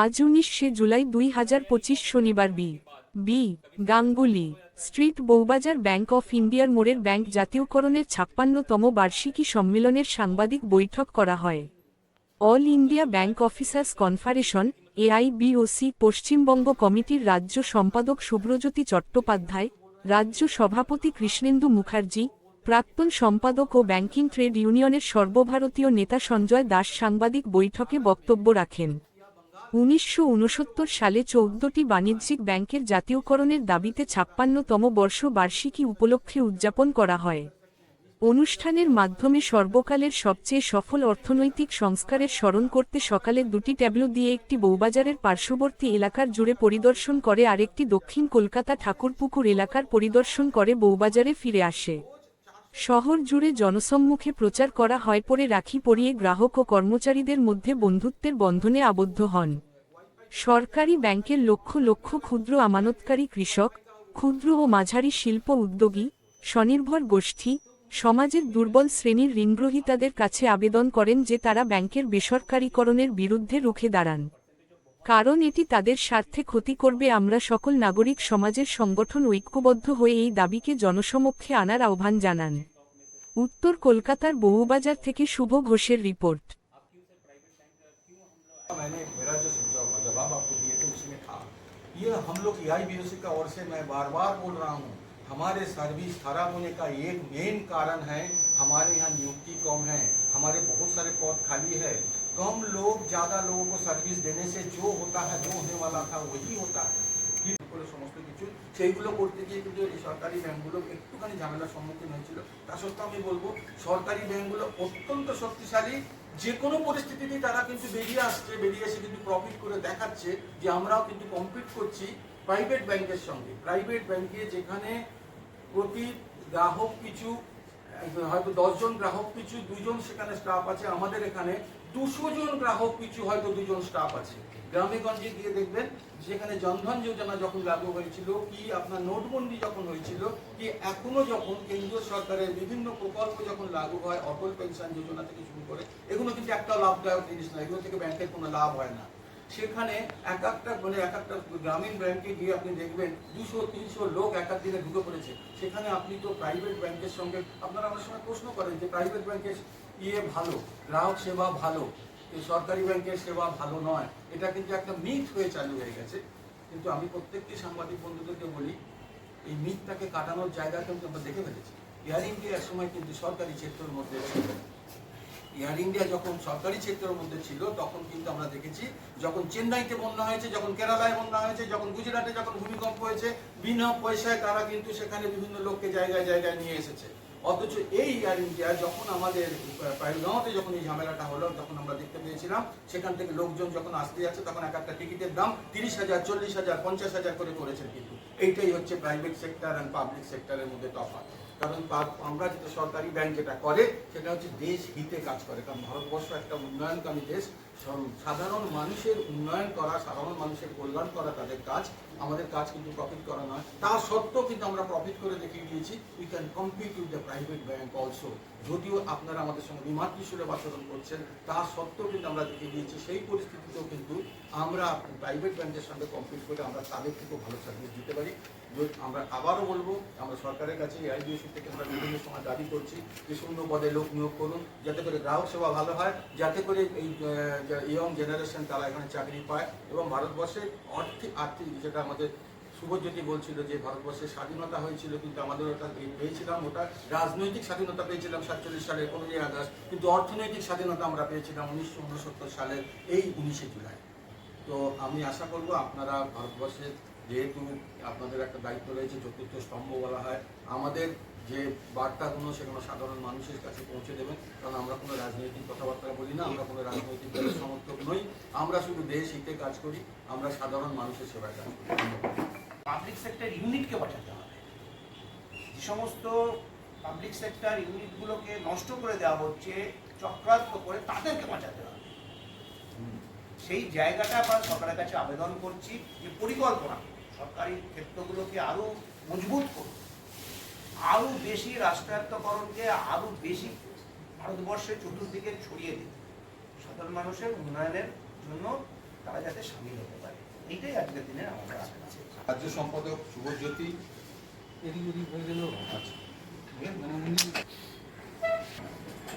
আজ উনিশে জুলাই দুই হাজার পঁচিশ শনিবার B. B, Ganguly, street Bowbazar bank of ইন্ডিয়ার মোড়ের ব্যাংক জাতীয়করণের ছাপ্পান্নতম বার্ষিকী সম্মেলনের সাংবাদিক বৈঠক করা হয়। All India bank officers conference AIBOC Paschimbanga কমিটির রাজ্য সম্পাদক শুভ্রজ্যোতি চট্টোপাধ্যায়, রাজ্য সভাপতি কৃষ্ণেন্দু মুখার্জি, প্রাক্তন সম্পাদক ও ব্যাংকিং ট্রেড ইউনিয়নের সর্বভারতীয় নেতা সঞ্জয় দাস সাংবাদিক বৈঠকে বক্তব্য রাখেন। উনিশশো উনসত্তর সালে চৌদ্দটি বাণিজ্যিক ব্যাংকের জাতীয়করণের দাবিতে ছাপ্পান্নতম বর্ষ বার্ষিকী উপলক্ষে উদযাপন করা হয়। অনুষ্ঠানের মাধ্যমে সর্বকালের সবচেয়ে সফল অর্থনৈতিক সংস্কারের স্মরণ করতে সকালে দুটি ট্যাবলো দিয়ে একটি বৌবাজারের পার্শ্ববর্তী এলাকার জুড়ে পরিদর্শন করে আরেকটি দক্ষিণ কলকাতা ঠাকুরপুকুর এলাকার পরিদর্শন করে বৌবাজারে ফিরে আসে। শহর জুড়ে জনসম্মুখে প্রচার করা হয় পরে রাখি পরিয়ে গ্রাহক ও কর্মচারীদের মধ্যে বন্ধুত্বের বন্ধনে আবদ্ধ হন। সরকারি ব্যাংকের লক্ষ লক্ষ ক্ষুদ্র আমানতকারী কৃষক, ক্ষুদ্র ও মাঝারি শিল্প উদ্যোগী, স্বনির্ভর গোষ্ঠী, সমাজের দুর্বল শ্রেণির ঋণগ্রহীতাদের কাছে আবেদন করেন যে তারা ব্যাংকের বেসরকারীকরণের বিরুদ্ধে রুখে দাঁড়ান। কারণ এটি তাদের স্বার্থে ক্ষতি করবে আমরা সকল নাগরিক সমাজের সংগঠন ঐক্যবদ্ধ হয়ে এই দাবিকে জনসমক্ষে আনার আহ্বান জানান উত্তর কলকাতার বহুবাজার থেকে শুভ ঘোষের রিপোর্ট मैंने मेरा जो जवाब जवाब आपको दिए थे उसमें था ये हम लोग ए का ओर से मैं बार बार बोल रहा हूँ हमारे सर्विस खराब होने का एक मेन कारण है हमारे यहाँ नियुक्ति कम है हमारे बहुत सारे पद खाली है कम लोग ज़्यादा लोगों को सर्विस देने से जो होता है जो होने वाला था वही होता है কি করে সমস্ত কিছু সেইগুলো করতে গিয়ে কিন্তু এই সরকারি ব্যাংকগুলো একটুখানি ঝামেলার সম্মুখীন হয়েছিল তা সত্ত্বেও আমি বলবো সরকারি ব্যাংকগুলো অত্যন্ত শক্তিশালী যে কোনো পরিস্থিতিতেই তারা কিন্তু বেরিয়ে আসছে বেরিয়ে এসে কিন্তু প্রফিট করে দেখাচ্ছে যে আমরাও কিন্তু কম্পিট করছি প্রাইভেট ব্যাংকের সঙ্গে প্রাইভেট ব্যাংকে যেখানে প্রতি গ্রাহক পিছু আহ, হয়তো দশজন গ্রাহক পিছু দুজন সেখানে স্টাফ আছে আমাদের এখানে দুশো জন গ্রাহক পিছু হয়তো দুজন স্টাফ আছে। গ্রামে গঞ্জে গিয়ে দেখবেন, যেখানে জনধন যোজনা যখন লাগু হয়েছিল, কি আপনার নোটবন্দি যখন হয়েছিল, কি এখনও যখন কেন্দ্রীয় সরকারের বিভিন্ন প্রকল্প যখন লাগু হয়, অটল পেনশন যোজনা থেকে শুরু করে, এগুলো কিন্তু একটা লাভদায়ক জিনিস না এগুলো থেকে ব্যাংকের কোনো লাভ হয় না। সেখানে এক একটা মানে এক একটা গ্রামীণ ব্যাংকে গিয়ে আপনি দেখবেন, দুশো, তিনশো লোক এক দিনে ঢুকে পড়েছে। সেখানে আপনি তো প্রাইভেট ব্যাংকের সঙ্গে, আপনারা অনেক সময় প্রশ্ন করেন যে প্রাইভেট ব্যাংকের ইয়ে ভালো, গ্রাহক সেবা ভালো সরকারি ব্যাংকের সেবা ভালো নয়, এটা কিন্তু একটা মিথ হয়ে চালু হয়ে গেছে। কিন্তু আমি প্রত্যেকটি সাংবাদিক বন্ধুদেরকে বলি, এই মিথটাকে কাটানোর জায়গা কিন্তু আমরা দেখে ফেলেছি। এয়ার ইন্ডিয়ার সময় কিন্তু সরকারি ক্ষেত্রের মধ্যে এয়ার ইন্ডিয়া যখন সরকারি ক্ষেত্রের মধ্যে ছিল, তখন কিন্তু আমরা দেখেছি, যখন চেন্নাইতে বন্যা হয়েছে, যখন কেরালায় বন্যা হয়েছে, যখন গুজরাটে যখন ভূমিকম্প হয়েছে, বিনা পয়সায় তারা কিন্তু সেখানে বিভিন্ন লোককে জায়গায় জায়গায় নিয়ে এসেছে। অথচ এই এয়ার ইন্ডিয়া যখন আমাদের পাইলগাঁওতে যখন এই ঝামেলাটা হলো, তখন আমরা দেখতে পেয়েছিলাম, সেখান থেকে লোকজন যখন আসতে যাচ্ছে, তখন এক একটা টিকিটের দাম তিরিশ হাজার, চল্লিশ হাজার, পঞ্চাশ হাজার করে করেছেন কিন্তু। এইটাই হচ্ছে প্রাইভেট সেক্টর অ্যান্ড পাবলিক সেক্টরের মধ্যে তফাৎ। কারণ আমরা যেটা সরকারি ব্যাংক যেটা করে, সেটা হচ্ছে দেশ হিতে কাজ করে। কারণ ভারতবর্ষ একটা উন্নয়নকামী দেশ। সাধারণ মানুষের উন্নয়ন করা, সাধারণ মানুষের কল্যাণ করা তাদের কাজ। আমাদের কাজ কিন্তু প্রফিট করা নয়। তা সত্ত্বেও কিন্তু আমরা প্রফিট করে দেখিয়ে দিয়েছি we can compete with the private bank also যদিও আপনারা আমাদের সঙ্গে বিমাতৃ সুলভ আচরণ করছেন, তা সত্ত্বেও কিন্তু আমরা দেখিয়ে দিয়েছি, সেই পরিস্থিতিতেও কিন্তু আমরা প্রাইভেট ব্যাংকের সঙ্গে কম্পিট করে আমরা তাদের থেকেও ভালো সার্ভিস দিতে পারি। আমরা আবারও বলব, আমরা সরকারের কাছে আইডিএসি থেকে আমরা বিভিন্ন সময় দাবি করছি যে শূন্য পদে লোক নিয়োগ করুন, যাতে করে গ্রাহক সেবা ভালো হয়, যাতে করে এই ইয়ং জেনারেশন তারা এখানে চাকরি পায় এবং ভারতবর্ষের আর্থিক আর্থিক যেটা আমাদের শুভজ্যোতি বলছিল যে ভারতবর্ষের স্বাধীনতা হয়েছিল, কিন্তু আমাদের ওটা পেয়েছিলাম ওটা রাজনৈতিক স্বাধীনতা পেয়েছিলাম সাতচল্লিশ সালের পনেরোই আগস্ট, কিন্তু অর্থনৈতিক স্বাধীনতা আমরা পেয়েছিলাম উনিশশো উনসত্তর সালের এই উনিশে জুলাই। তো আমি আশা করব আপনারা ভারতবর্ষের যেহেতু আপনাদের একটা দায়িত্ব রয়েছে, চতুর্থ স্তম্ভ বলা হয়, আমাদের যে বার্তাগুলো সেগুলো সাধারণ মানুষের কাছে পৌঁছে দেবেন, কারণ আমরা কোনো রাজনৈতিক কথাবার্তা বলি না, আমরা কোনো রাজনৈতিক দলের সমর্থক নই, আমরা শুধু দেশ হিতে কাজ করি, আমরা সাধারণ মানুষের সেবায় কাজ করি। পাবলিক সেক্টর ইউনিটকে বাঁচাতে হবে। যে সমস্ত পাবলিক সেক্টর ইউনিটগুলোকে নষ্ট করে দেওয়া হচ্ছে, চক্রান্ত করে তাদেরকে বাঁচাতে হবে। সেই জায়গাটা আমরা সরকারের কাছে আবেদন করছি যে পরিকল্পনা সরকারি ক্ষেত্রগুলোকে আরও মজবুত করুন। আরও বেশি রাষ্ট্রায়ত্তকরণকে আরও বেশি ভারতবর্ষের চতুর্দিকে ছড়িয়ে দিন। সাধারণ মানুষের উন্নয়নের জন্য তারা যাতে সামিল হতে পারে। এইটাই আজকের দিনের আমাদের রাজ্য সম্পাদক শুভজ্যোতি এটি যদি হয়ে আচ্ছা।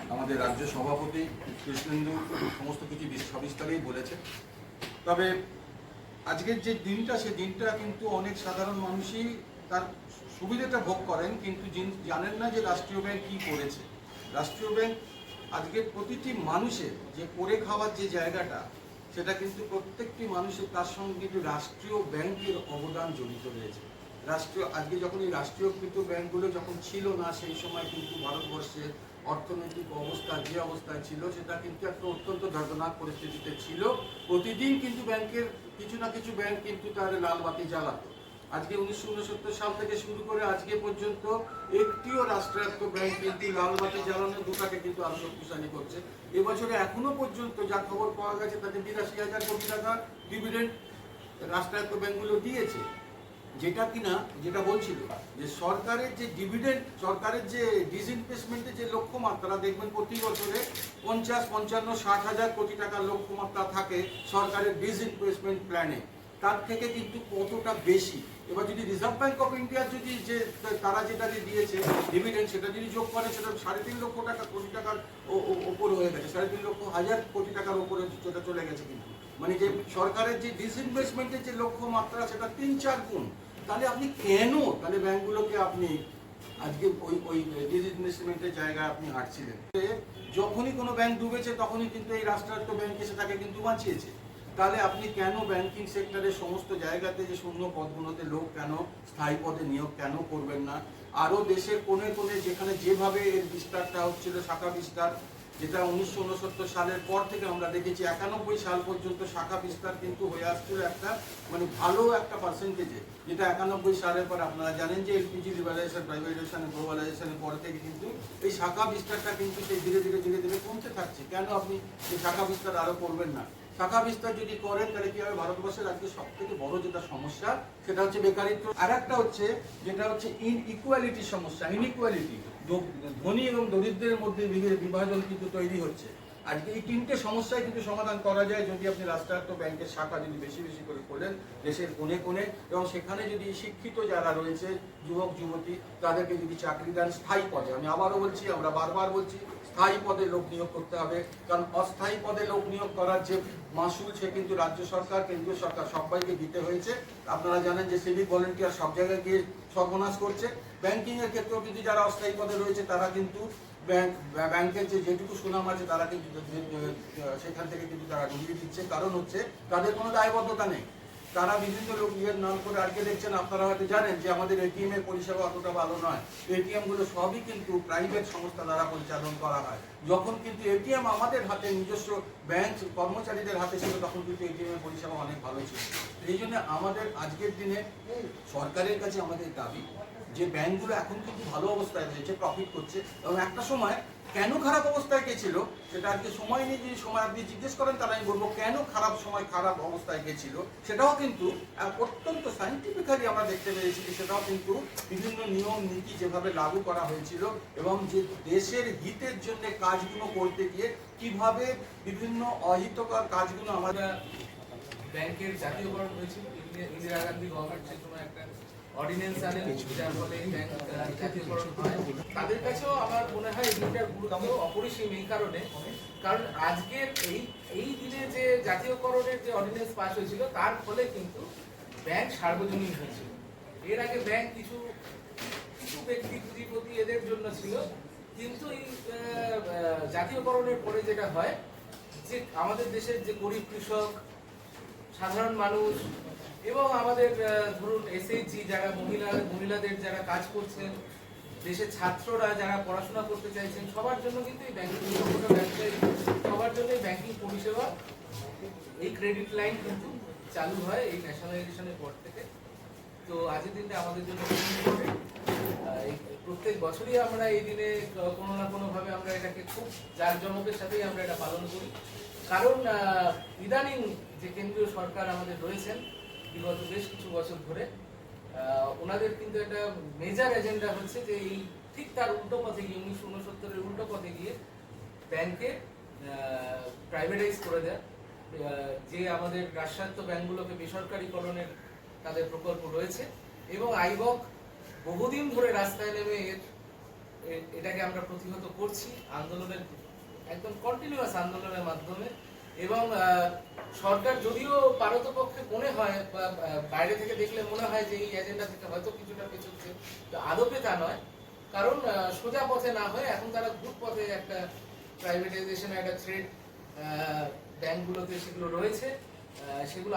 আমাদের রাজ্য সভাপতি কৃষ্ণেন্দু সমস্ত কিছু বিস- সবিস্তারেই বলেছে তবে আজকের যে দিনটা, সে দিনটা কিন্তু অনেক সাধারণ মানুষই তার সুবিধাটা ভোগ করেন, কিন্তু জানেন না যে রাষ্ট্রীয় ব্যাংক কি করেছে। রাষ্ট্রীয় ব্যাংক আজকে প্রতিটি মানুষের যে করে খাওয়ার যে জায়গাটা, সেটা কিন্তু প্রত্যেকটি মানুষের তার সঙ্গে কিন্তু রাষ্ট্রীয় ব্যাংকের অবদান জড়িত রয়েছে। রাষ্ট্রীয়, আজকে যখন এই রাষ্ট্রীয়কৃত ব্যাংকগুলো যখন ছিল না, সেই সময় কিন্তু ভারতবর্ষের অর্থনৈতিক অবস্থা, যে অবস্থায় ছিল, সেটা কিন্তু একটা অত্যন্ত দর্দনাক পরিস্থিতিতে ছিল। প্রতিদিন কিন্তু ব্যাংকের কিছু না কিছু ব্যাংক কিন্তু তার লাল বাতি জ্বালাতো। আজকে উনিশশো উনসত্তর সাল থেকে শুরু করে আজকে পর্যন্ত একটিও রাষ্ট্রায়ত্ত ব্যাংক কিন্তু লাল বাতি জ্বালানো দুটাকে কিন্তু আরও শক্তিশালী করছে। এবছরে এখনও পর্যন্ত যা খবর পাওয়া গেছে, তাতে বিরাশি হাজার কোটি টাকা ডিভিডেন্ড রাষ্ট্রায়ত্ত ব্যাংকগুলো দিয়েছে। যেটা কিনা, যেটা বলছিল যে সরকারের যে ডিভিডেন্ড সরকারের যে ডিসইনভেস্টমেন্টের যে লক্ষ্যমাত্রা দেখবেন প্রতি বছরে পঞ্চাশ, পঞ্চান্ন, ষাট হাজার কোটি টাকার লক্ষ্যমাত্রা থাকে সরকারের ডিসইনভেস্টমেন্ট প্ল্যানে তার থেকে কিন্তু কতটা বেশি? এবার যদি রিজার্ভ ব্যাঙ্ক অফ ইন্ডিয়া যদি যে, তারা যেটা যে দিয়েছে ডিভিডেন্ড সেটা যদি যোগ করে, সেটা সাড়ে তিন লক্ষ টাকা, কোটি টাকার ওপর হয়ে গেছে, সাড়ে তিন লক্ষ, হাজার কোটি টাকার ওপরে সেটা চলে গেছে কিন্তু। মানে যে সরকারের যে ডিসইনভেস্টমেন্টের যে লক্ষ্যমাত্রা, সেটা তিন চার গুণ। তাহলে আপনি কেন, তাহলে ব্যাংকগুলোকে আপনি আজকে ওই ওই ডিসইনভেস্টমেন্টের জায়গায় আপনি হাঁটছিলেন? যখনই কোনো ব্যাংক ডুবেছে, তখনই কিন্তু এই রাষ্ট্রায়ত্ত ব্যাংক এসে তাকে কিন্তু বাঁচিয়েছে। তাহলে আপনি কেন ব্যাংকিং সেক্টরের সমস্ত জায়গাতে যে শূন্য পদগুলোতে লোক কেন, স্থায়ী পদে নিয়োগ কেন করবেন না? আরও দেশের কোণে কোণে যেখানে যেভাবে এর বিস্তারটা হচ্ছিল, শাখা বিস্তার যেটা উনিশশো উনসত্তর সালের পর থেকে আমরা দেখেছি, একানব্বই সাল পর্যন্ত শাখা বিস্তার কিন্তু হয়ে আসছিল একটা মানে ভালো একটা পার্সেন্টেজে যেটা একানব্বই সালের পর আপনারা জানেন যে এলপিজি লিবারাইজেশন প্রাইভেটাইজেশন গ্লোবালাইজেশনের পর থেকে কিন্তু এই শাখা বিস্তারটা কিন্তু সেই ধীরে ধীরে ধীরে ধীরে কমতে থাকছে। কেন আপনি এই শাখা বিস্তার আরও করবেন না? শাখা বিস্তার যদি করেন, তাহলে কি হবে? ভারতবর্ষের আজকে সব থেকে বড় যেটা সমস্যা, সেটা হচ্ছে বেকারিত্ব। আর একটা হচ্ছে, যেটা হচ্ছে ইন ইকুয়ালিটির সমস্যা ইনইকুয়ালিটি ধনী এবং দরিদ্রের মধ্যে বিভে- বিভাজন কিন্তু তৈরি হচ্ছে। আজকে এই তিনটে সমস্যায় কিন্তু সমাধান করা যায় যদি আপনি রাষ্ট্রায়ত্ত ব্যাংকের শাখা যদি বেশি বেশি করে খোলেন দেশের কোণে কোণে এবং সেখানে যদি শিক্ষিত যারা রয়েছে, যুবক, যুবতী, তাদেরকে যদি চাকরি দেন স্থায়ী পদে। আমি আবারও বলছি, আমরা বারবার বলছি, স্থায়ী পদে লোক নিয়োগ করতে হবে। কারণ অস্থায়ী পদে লোক নিয়োগ করার যে মাসুল, সে কিন্তু রাজ্য সরকার, কেন্দ্রীয় সরকার সবাইকে দিতে হয়েছে। আপনারা জানেন যে সিভিক ভলেন্টিয়ার সব জায়গায় গিয়ে সর্বনাশ করছে। ব্যাংকিং এর ক্ষেত্রেও কিন্তু যারা অস্থায়ী পদে রয়েছে, তারা কিন্তু ব্যাংক ব্যাংকের যেটুকু সুনাম আছে, তারা কিন্তু সেখান থেকে কিন্তু তারা ঘুরিয়ে দিচ্ছে। কারণ হচ্ছে, তাদের কোনো দায়বদ্ধতা নেই। তারা বিভিন্ন লোক নিজের নাম করে আজকে দেখছেন আপনারা হয়তো জানেন যে আমাদের এটিএম এর পরিষেবা অতটা ভালো নয়। এটিএমগুলো সবই কিন্তু প্রাইভেট সংস্থা দ্বারা পরিচালন করা হয়। যখন কিন্তু এটিএম আমাদের হাতে নিজস্ব ব্যাংক কর্মচারীদের হাতে ছিল, তখন কিন্তু এটিএম এর পরিষেবা অনেক ভালো ছিল। এই জন্য আমাদের আজকের দিনে সরকারের কাছে আমাদের দাবি যে ব্যাংকগুলো এখন কিন্তু ভালো অবস্থায় রয়েছে প্রফিট করছে। এবং একটা সময় কেন খারাপ অবস্থায় গেছিল সেটা আজকে সময় নিয়ে যদি সময় আপনি জিজ্ঞেস করেন, তাহলে আমি বলব কেন খারাপ সময় খারাপ অবস্থায় গেছিল সেটাও কিন্তু অত্যন্ত সাইন্টিফিক্যালি আমরা দেখতে পেয়েছি যে সেটাও কিন্তু বিভিন্ন নিয়ম, নীতি যেভাবে লাগু করা হয়েছিল এবং যে দেশের হিতের জন্য কাজগুলো করতে গিয়ে কীভাবে বিভিন্ন অহিতকর কাজগুলো আমাদের ব্যাংকের জাতীয়করণ হয়েছিল, ইন্দিরা- গান্ধী গভর্নমেন্ট সেই সময় একটা অর্ডিন্যান্স আনেন যার ফলে জাতীয়করণ হয়। তাদের কাছেও আমার মনে হয় এই দিনটার গুরুত্ব অপরিসীম এই কারণে। কারণ আজকের এই এই দিনে যে জাতীয়করণের যে অর্ডিন্যান্স পাস হয়েছিল, তার ফলে কিন্তু ব্যাংক সার্বজনীন হয়েছিল। এর আগে ব্যাংক কিছু কিছু ব্যক্তি পুঁজিপতি এদের জন্য ছিল। কিন্তু এই জাতীয়করণের পরে যেটা হয়, যে আমাদের দেশের যে গরিব কৃষক, সাধারণ মানুষ এবং আমাদের ধরুন এসএইচজি যারা মহিলা, মহিলাদের যারা কাজ করছেন, দেশের ছাত্ররা যারা পড়াশোনা করতে চাইছেন, সবার জন্য কিন্তু এই ব্যাংকিং সবার জন্য এই ব্যাংকিং পরিষেবা, এই ক্রেডিট লাইন কিন্তু চালু হয় এই ন্যাশনালাইজেশনের পর থেকে। তো আজকের দিনটা আমাদের জন্য প্রত্যেক বছরই আমরা এই দিনে কোনো না কোনোভাবে আমরা এটাকে খুব জাঁকজমকের সাথেই আমরা এটা পালন করি। কারণ ইদানিং যে কেন্দ্রীয় সরকার আমাদের রয়েছেন বিগত বেশ কিছু বছর ধরে ওনাদের কিন্তু একটা মেজার এজেন্ডা হচ্ছে যে এই ঠিক তার উল্টো পথে গিয়ে উনিশশো উনসত্তরের উল্টো পথে গিয়ে ব্যাংকে প্রাইভেটাইজ করে দেয়। যে আমাদের রাষ্ট্রায়ত্ত ব্যাংকগুলোকে বেসরকারীকরণের তাদের প্রকল্প রয়েছে এবং আইবক বহুদিন ধরে রাস্তায় নেমে এর এটাকে আমরা প্রতিহত করছি আন্দোলনের, একদম কন্টিনিউয়াস আন্দোলনের মাধ্যমে। এবং সরকার যদিও পারতপক্ষে মনে হয় বাইরে থেকে দেখলে মনে হয় যে এই এজেন্ডা থেকে হয়তো কিছুটা পেছচ্ছে তো আদপে তা নয়। কারণ সোজা পথে না হয়ে এখন তারা গ্রুপ পথে একটা প্রাইভেটাইজেশনের একটা থ্রেড ব্যাংকগুলোতে সেগুলো রয়েছে সেগুলো